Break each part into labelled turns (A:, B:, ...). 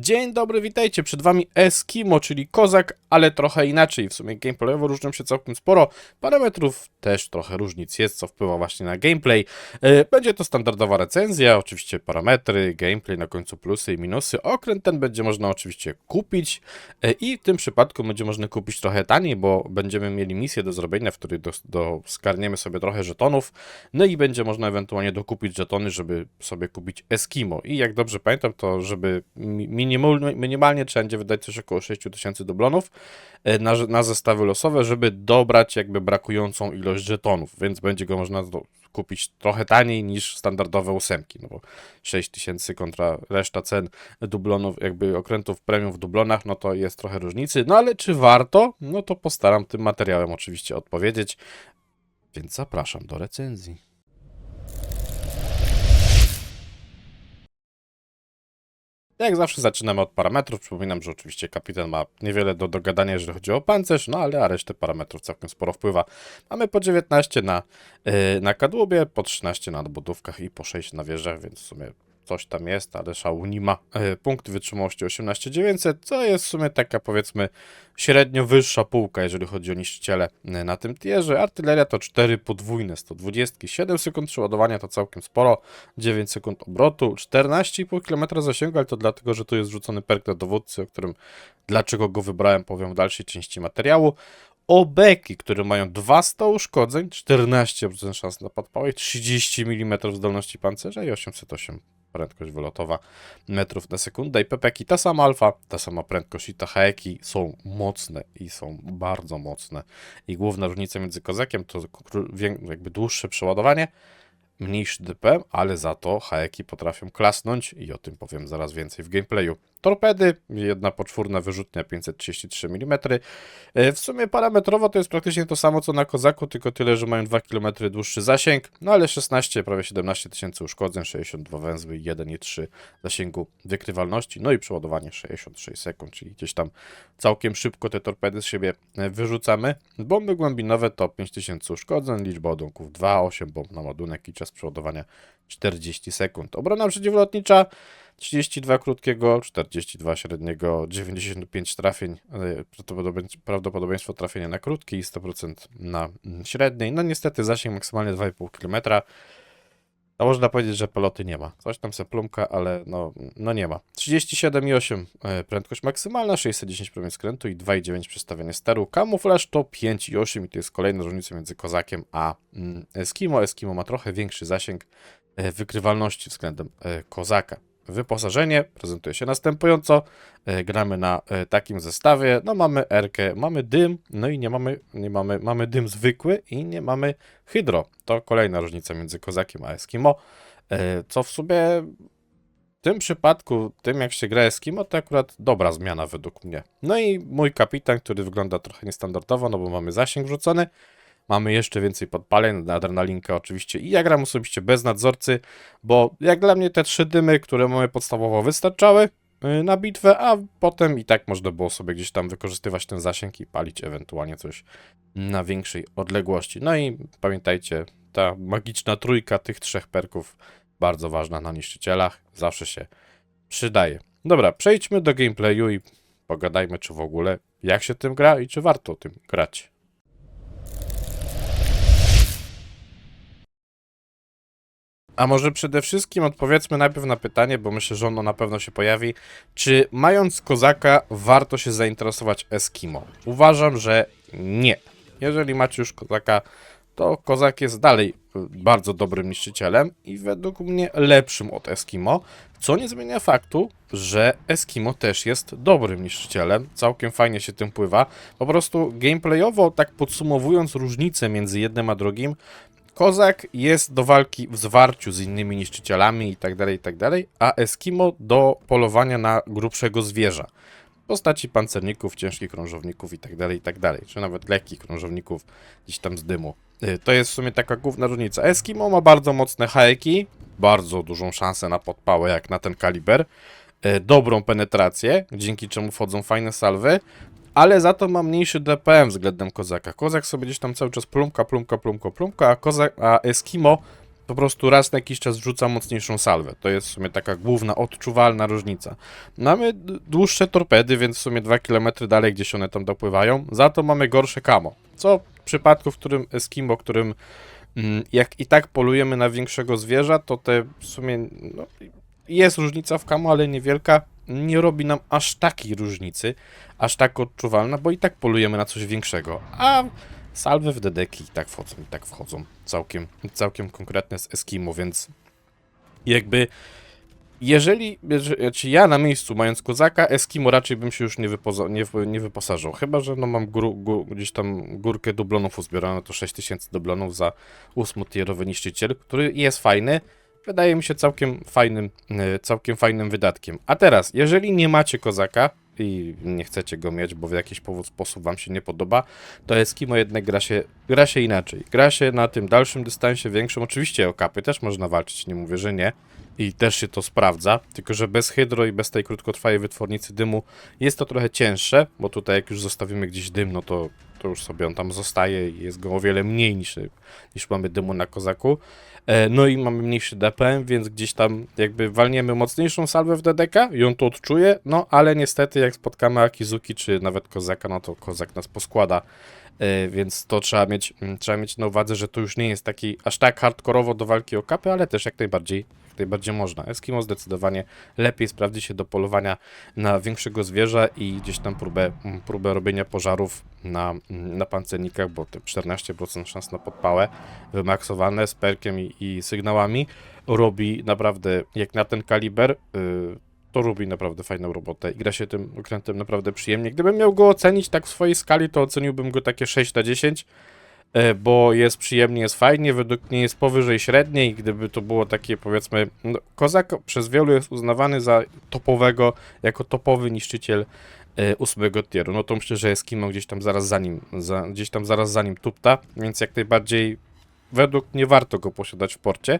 A: Dzień dobry, witajcie. Przed wami Eskimo, czyli kozak, ale trochę inaczej. W sumie gameplayowo różnią się całkiem sporo. Parametrów też trochę różnic jest, co wpływa właśnie na gameplay. E, Będzie to standardowa recenzja, oczywiście parametry, gameplay, na końcu plusy i minusy. Okręt ten będzie można oczywiście kupić e, i w tym przypadku będzie można kupić trochę taniej, bo będziemy mieli misję do zrobienia, w której do, skarniemy sobie trochę żetonów, no i będzie można ewentualnie dokupić żetony, żeby sobie kupić Eskimo. I jak dobrze pamiętam, to żeby mi- minimalnie, trzeba będzie wydać coś około 6000 dublonów e, na, na zestawy losowe, żeby dobrać jakby brakującą ilość żetonów, więc będzie go można do, kupić trochę taniej niż standardowe ósemki, no bo 6000 kontra reszta cen dublonów, jakby okrętów premium w dublonach, no to jest trochę różnicy, no ale czy warto? No to postaram tym materiałem oczywiście odpowiedzieć, więc zapraszam do recenzji. Jak zawsze zaczynamy od parametrów. Przypominam, że oczywiście kapitan ma niewiele do dogadania, jeżeli chodzi o pancerz, no ale na resztę parametrów całkiem sporo wpływa. Mamy po 19 na, yy, na kadłubie, po 13 na nadbudówkach i po 6 na wieżach, więc w sumie coś tam jest, ale nie ma. Yy, punkt wytrzymałości 18900, co jest w sumie taka powiedzmy średnio wyższa półka, jeżeli chodzi o niszczyciele yy, na tym tierze. Artyleria to 4 podwójne 120, 7 sekund przeładowania to całkiem sporo. 9 sekund obrotu, 14,5 km zasięgu, ale to dlatego, że tu jest wrzucony perk dla dowódcy, o którym dlaczego go wybrałem, powiem w dalszej części materiału. Obeki, które mają 200 uszkodzeń, 14% szans na podpałę, 30 mm zdolności pancerza i 808 prędkość wylotowa metrów na sekundę. I pepeki ta sama alfa, ta sama prędkość i ta haeki są mocne i są bardzo mocne. I główna różnica między kozakiem to jakby dłuższe przeładowanie, mniejszy DPM, ale za to haeki potrafią klasnąć i o tym powiem zaraz więcej w gameplayu. Torpedy, jedna poczwórna wyrzutnia 533 mm. E, W sumie parametrowo to jest praktycznie to samo co na kozaku, tylko tyle, że mają 2 km dłuższy zasięg, no ale 16, prawie 17 tysięcy uszkodzeń, 62 węzły, 1,3 zasięgu wykrywalności, no i przeładowanie 66 sekund, czyli gdzieś tam całkiem szybko te torpedy z siebie e, wyrzucamy. Bomby głębinowe to 5000 uszkodzeń, liczba ładunków 2, 8 bomb na ładunek i czas przeładowania 40 sekund. Obrona przeciwlotnicza 32 krótkiego, 42 średniego, 95 trafień, prawdopodobieństwo- prawdopodobieństwo trafienia na krótki i 100% na mm, średniej. No niestety zasięg maksymalnie 2,5 km. No można powiedzieć, że peloty nie ma. Coś tam se plumka, ale no, no nie ma. 37,8 e, prędkość maksymalna, 610 promień skrętu i 2,9 przestawienie steru. Kamuflaż to 5,8 i to jest kolejna różnica między kozakiem a mm, Eskimo. Eskimo ma trochę większy zasięg e, wykrywalności względem e, kozaka. Wyposażenie prezentuje się następująco. E, Gramy na e, takim zestawie. No mamy erkę, mamy dym, no i nie mamy, nie mamy, mamy dym zwykły i nie mamy hydro. To kolejna różnica między kozakiem a Eskimo. E, Co w sumie w tym przypadku, tym jak się gra Eskimo, to akurat dobra zmiana według mnie. No i mój kapitan, który wygląda trochę niestandardowo, no bo mamy zasięg wrzucony. Mamy jeszcze więcej podpaleń, na adrenalinkę oczywiście i ja gram osobiście bez nadzorcy, bo jak dla mnie te trzy dymy, które mamy podstawowo wystarczały y, na bitwę, a potem i tak można było sobie gdzieś tam wykorzystywać ten zasięg i palić ewentualnie coś na większej odległości. No i pamiętajcie, ta magiczna trójka tych trzech perków bardzo ważna na niszczycielach, zawsze się przydaje. Dobra, przejdźmy do gameplayu i pogadajmy, czy w ogóle jak się tym gra i czy warto tym grać. A może przede wszystkim odpowiedzmy najpierw na pytanie, bo myślę, że ono na pewno się pojawi. Czy mając kozaka warto się zainteresować Eskimo? Uważam, że nie. Jeżeli macie już kozaka, to kozak jest dalej y, bardzo dobrym niszczycielem i według mnie lepszym od Eskimo, co nie zmienia faktu, że Eskimo też jest dobrym niszczycielem. Całkiem fajnie się tym pływa. Po prostu gameplayowo, tak podsumowując różnicę między jednym a drugim, Kozak jest do walki w zwarciu z innymi niszczycielami itd., itd., a Eskimo do polowania na grubszego zwierza. W postaci pancerników, ciężkich krążowników itd., itd., czy nawet lekkich krążowników gdzieś tam z dymu. Y, To jest w sumie taka główna różnica. Eskimo ma bardzo mocne haeki, bardzo dużą szansę na podpałę jak na ten kaliber, y, dobrą penetrację, dzięki czemu wchodzą fajne salwy, ale za to ma mniejszy DPM względem kozaka. Kozak sobie gdzieś tam cały czas plumka, plumka, plumka, plumka, a, kozak, a Eskimo po prostu raz na jakiś czas wrzucam mocniejszą salwę. To jest w sumie taka główna, odczuwalna różnica. Mamy dłuższe torpedy, więc w sumie 2 km dalej gdzieś one tam dopływają. Za to mamy gorsze kamo. Co w przypadku, w którym Eskimo, którym mm, jak i tak polujemy na większego zwierza, to te w sumie no, jest różnica w kamo, ale niewielka. Nie robi nam aż takiej różnicy, aż tak odczuwalna, bo i tak polujemy na coś większego. A salwy w dedeki i tak wchodzą, i tak wchodzą. Całkiem, całkiem konkretne z Eskimo, więc jakby jeżeli, jeżeli znaczy ja na miejscu mając kozaka, Eskimo raczej bym się już nie, wypoza, nie, nie wyposażał. Chyba, że no mam gdzieś tam górkę dublonów uzbierane, to 6000 dublonów za 8 tierowy niszczyciel, który jest fajny. Wydaje mi się całkiem fajnym, e, całkiem fajnym wydatkiem. A teraz, jeżeli nie macie kozaka i nie chcecie go mieć, bo w jakiś powód, sposób wam się nie podoba, to Eskimo jednak gra się, gra się inaczej. Gra się na tym dalszym dystansie większym. Oczywiście o kapy też można walczyć, nie mówię, że nie. I też się to sprawdza, tylko że bez hydro i bez tej krótkotrwałej wytwornicy dymu jest to trochę cięższe, bo tutaj jak już zostawimy gdzieś dym, no to, to już sobie on tam zostaje i jest go o wiele mniej niż, niż mamy dymu na kozaku. E, No i mamy mniejszy DPM, więc gdzieś tam jakby walniemy mocniejszą salwę w DDK i on to odczuje, no ale niestety jak spotkamy Akizuki czy nawet kozaka, no to kozak nas poskłada. E, Więc to trzeba mieć, mm, trzeba mieć na uwadze, że to już nie jest taki aż tak hardkorowo do walki o kapy, ale też jak najbardziej, najbardziej można. Eskimo zdecydowanie lepiej sprawdzi się do polowania na większego zwierza i gdzieś tam próbę, mm, próbę robienia pożarów na, mm, na pancernikach, bo te 14% szans na podpałę wymaksowane z perkiem i, i sygnałami robi naprawdę, jak na ten kaliber, yy, to robi naprawdę fajną robotę i gra się tym okrętem naprawdę przyjemnie. Gdybym miał go ocenić tak w swojej skali, to oceniłbym go takie 6 na 10, e, bo jest przyjemnie, jest fajnie, według mnie jest powyżej średniej, gdyby to było takie powiedzmy, no, Kozak przez wielu jest uznawany za topowego, jako topowy niszczyciel e, ósmego tieru, no to myślę, że Eskimo gdzieś tam zaraz za nim, za, gdzieś tam zaraz za nim tupta, więc jak najbardziej według mnie warto go posiadać w porcie.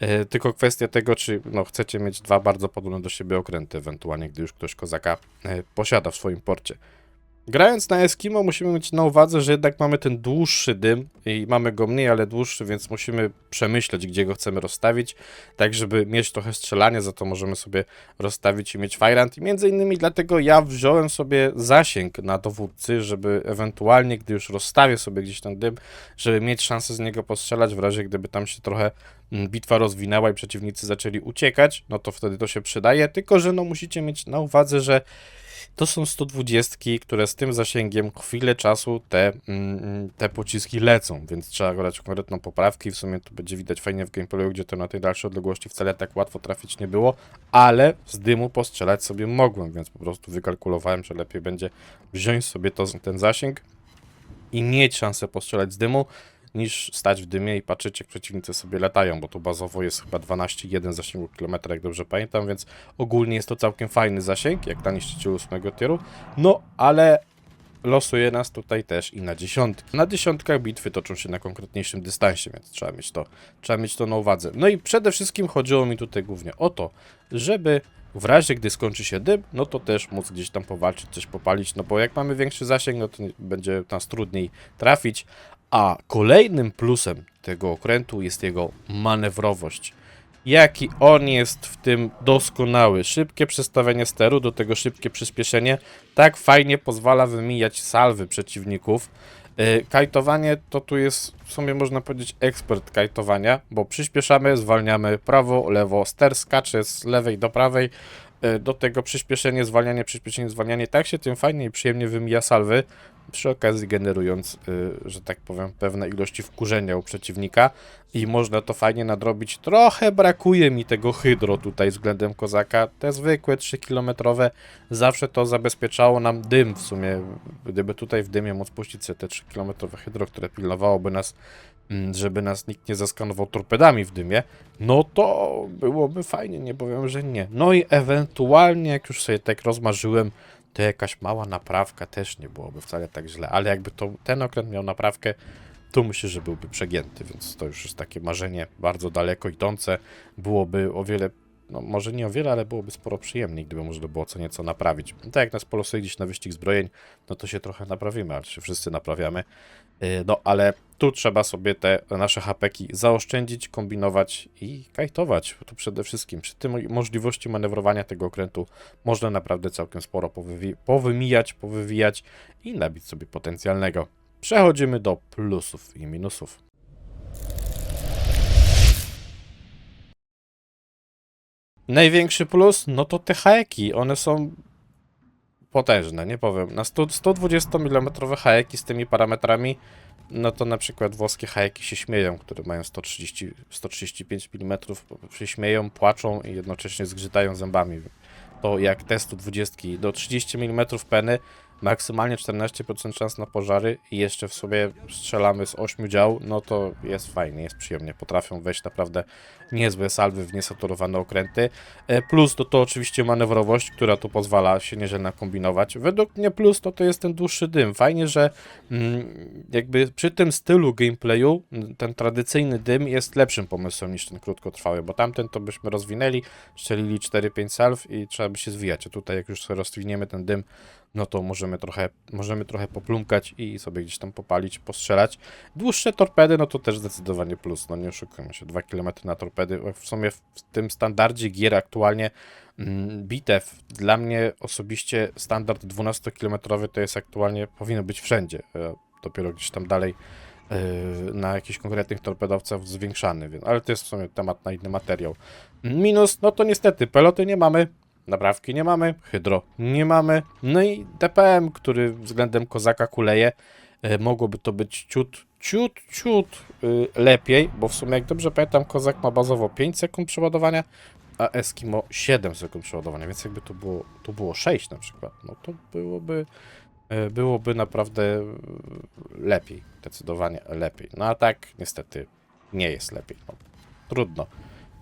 A: E, Tylko kwestia tego, czy no, chcecie mieć dwa bardzo podobne do siebie okręty, ewentualnie gdy już ktoś kozaka e, posiada w swoim porcie. Grając na Eskimo musimy mieć na uwadze, że jednak mamy ten dłuższy dym i mamy go mniej, ale dłuższy, więc musimy przemyśleć, gdzie go chcemy rozstawić, tak żeby mieć trochę strzelania, za to możemy sobie rozstawić i mieć Fajrant. I między innymi dlatego ja wziąłem sobie zasięg na dowódcy, żeby ewentualnie, gdy już rozstawię sobie gdzieś ten dym, żeby mieć szansę z niego postrzelać. W razie gdyby tam się trochę mm, bitwa rozwinęła i przeciwnicy zaczęli uciekać, no to wtedy to się przydaje, tylko że no musicie mieć na uwadze, że to są 120, które z tym zasięgiem chwilę czasu te, mm, te pociski lecą, więc trzeba grać konkretną poprawkę i w sumie to będzie widać fajnie w gameplayu, gdzie to na tej dalszej odległości wcale tak łatwo trafić nie było, ale z dymu postrzelać sobie mogłem, więc po prostu wykalkulowałem, że lepiej będzie wziąć sobie to, ten zasięg i mieć szansę postrzelać z dymu, niż stać w dymie i patrzeć, jak przeciwnicy sobie latają, bo tu bazowo jest chyba 12,1 zasięgu kilometra, jak dobrze pamiętam, więc ogólnie jest to całkiem fajny zasięg, jak na niszczycielu 8 tieru. No, ale losuje nas tutaj też i na dziesiątki. Na dziesiątkach bitwy toczą się na konkretniejszym dystansie, więc trzeba mieć to, trzeba mieć to na uwadze. No i przede wszystkim chodziło mi tutaj głównie o to, żeby w razie gdy skończy się dym, no to też móc gdzieś tam powalczyć, coś popalić, no bo jak mamy większy zasięg, no to będzie nas trudniej trafić, a kolejnym plusem tego okrętu jest jego manewrowość. Jaki on jest w tym doskonały. Szybkie przestawienie steru, do tego szybkie przyspieszenie. Tak fajnie pozwala wymijać salwy przeciwników. Yy, Kajtowanie to tu jest w sumie można powiedzieć ekspert kajtowania, bo przyspieszamy, zwalniamy prawo, lewo, ster skacze z lewej do prawej. Yy, Do tego przyspieszenie, zwalnianie, przyspieszenie, zwalnianie. Tak się tym fajnie i przyjemnie wymija salwy przy okazji generując, y, że tak powiem, pewne ilości wkurzenia u przeciwnika i można to fajnie nadrobić. Trochę brakuje mi tego hydro tutaj względem kozaka. Te zwykłe 3-kilometrowe zawsze to zabezpieczało nam dym w sumie. Gdyby tutaj w dymie móc puścić sobie te 3-kilometrowe hydro, które pilnowałoby nas, mm, żeby nas nikt nie zaskanował torpedami w dymie, no to byłoby fajnie, nie powiem, że nie. No i ewentualnie, jak już sobie tak rozmarzyłem, to jakaś mała naprawka też nie byłoby wcale tak źle, ale jakby to ten okręt miał naprawkę, to myślę, że byłby przegięty, więc to już jest takie marzenie bardzo daleko idące. Byłoby o wiele no może nie o wiele, ale byłoby sporo przyjemniej, gdyby można było co nieco naprawić. Tak jak nas polosuje gdzieś na wyścig zbrojeń, no to się trochę naprawimy, ale się wszyscy naprawiamy. Yy, No ale tu trzeba sobie te nasze hapeki zaoszczędzić, kombinować i kajtować. To przede wszystkim przy tym możliwości manewrowania tego okrętu można naprawdę całkiem sporo powywi- powymijać, powywijać i nabić sobie potencjalnego. Przechodzimy do plusów i minusów. Największy plus, no to te hajeki, one są potężne, nie powiem. Na 100, 120 mm hajeki z tymi parametrami, no to na przykład włoskie hajeki się śmieją, które mają 130, 135 mm, się śmieją, płaczą i jednocześnie zgrzytają zębami. To jak te 120 do 30 mm peny, maksymalnie 14% szans na pożary i jeszcze w sobie strzelamy z 8 dział, no to jest fajnie, jest przyjemnie. Potrafią wejść naprawdę niezłe salwy w niesaturowane okręty. E, Plus to to oczywiście manewrowość, która tu pozwala się nieźle nakombinować. Według mnie plus to to jest ten dłuższy dym. Fajnie, że mm, jakby przy tym stylu gameplayu mm, ten tradycyjny dym jest lepszym pomysłem niż ten krótkotrwały, bo tamten to byśmy rozwinęli, strzelili 4-5 salw i trzeba by się zwijać. A tutaj jak już rozwiniemy ten dym, no to możemy trochę, możemy trochę poplumkać i sobie gdzieś tam popalić, postrzelać. Dłuższe torpedy, no to też zdecydowanie plus, no nie oszukujmy się, 2 km na torpedy. W sumie w tym standardzie gier aktualnie mm, bitew, dla mnie osobiście standard 12-kilometrowy to jest aktualnie, powinno być wszędzie. E, Dopiero gdzieś tam dalej e, na jakichś konkretnych torpedowcach zwiększany, więc, ale to jest w sumie temat na inny materiał. Minus, no to niestety peloty nie mamy, Naprawki nie mamy, hydro nie mamy, no i DPM, który względem kozaka kuleje, e, mogłoby to być ciut, ciut, ciut y, lepiej, bo w sumie jak dobrze pamiętam, kozak ma bazowo 5 sekund przeładowania, a Eskimo 7 sekund przeładowania, więc jakby to było, to było 6 na przykład, no to byłoby, e, byłoby naprawdę e, lepiej, zdecydowanie lepiej. No a tak niestety nie jest lepiej, no, trudno.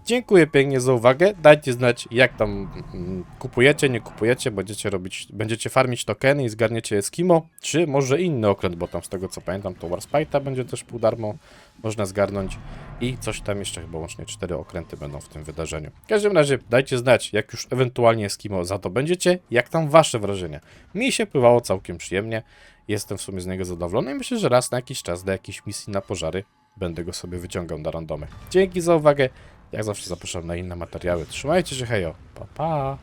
A: Dziękuję pięknie za uwagę. Dajcie znać, jak tam mm, kupujecie, nie kupujecie, będziecie robić, będziecie farmić tokeny i zgarniecie Eskimo, czy może inny okręt, bo tam z tego co pamiętam, to Warspite'a będzie też pół darmo, można zgarnąć i coś tam jeszcze, chyba łącznie cztery okręty będą w tym wydarzeniu. W każdym razie dajcie znać, jak już ewentualnie Eskimo za to będziecie, jak tam wasze wrażenia. Mi się pływało całkiem przyjemnie, jestem w sumie z niego zadowolony i myślę, że raz na jakiś czas do jakiejś misji na pożary będę go sobie wyciągał na randomy. Dzięki za uwagę. Jak zawsze zapraszam na inne materiały. Trzymajcie się, hejo. Pa, pa.